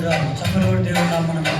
పరిశుద్ధురాలు చంద్రబాబు దేవుడు మనం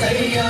சரியா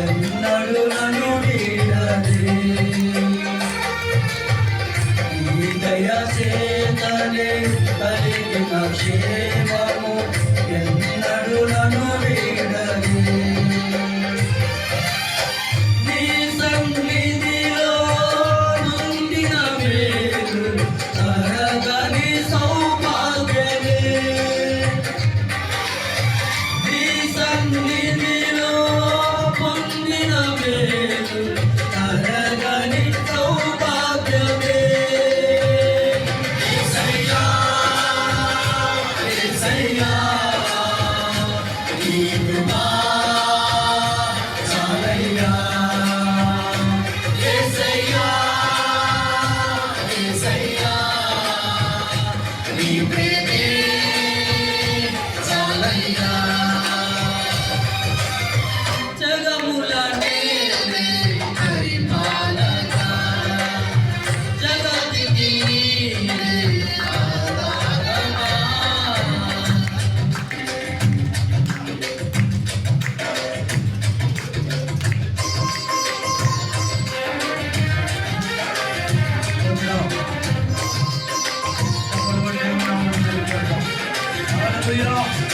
ఎన్నడు నన్ను వీడది. ఈ దయా చేతనే కలిగిన క్షేమము ఎన్నడు నన్ను వీడది. నీ సన్నిధిలో నుండిన Maria, Ave it off.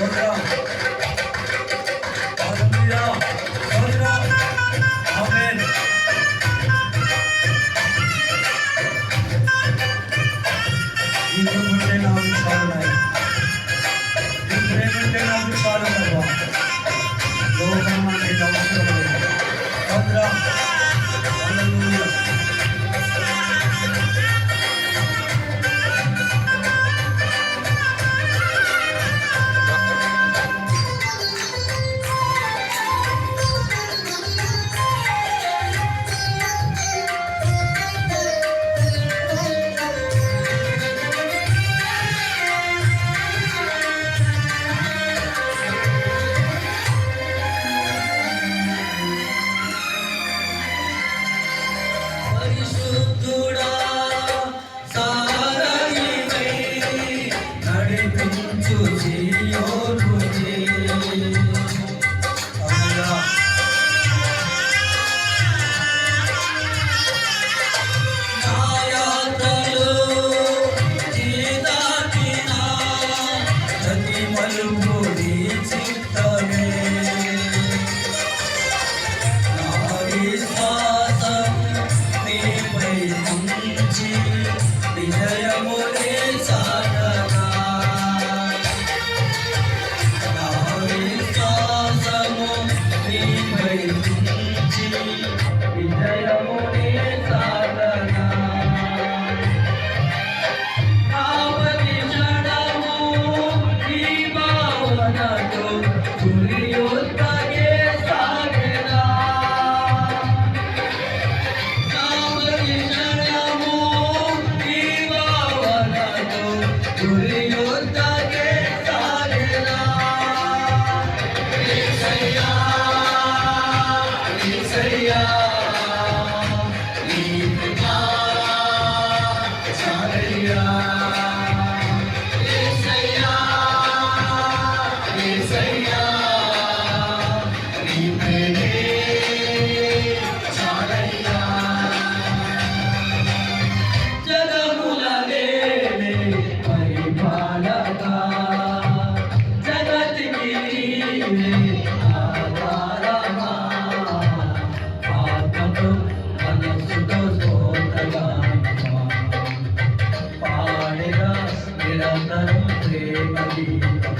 감사합니다. నిరంతరం ప్రేమ గీతం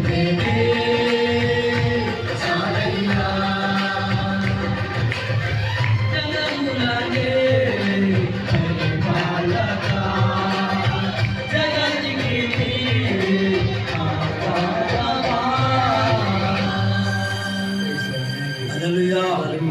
ప్రేమే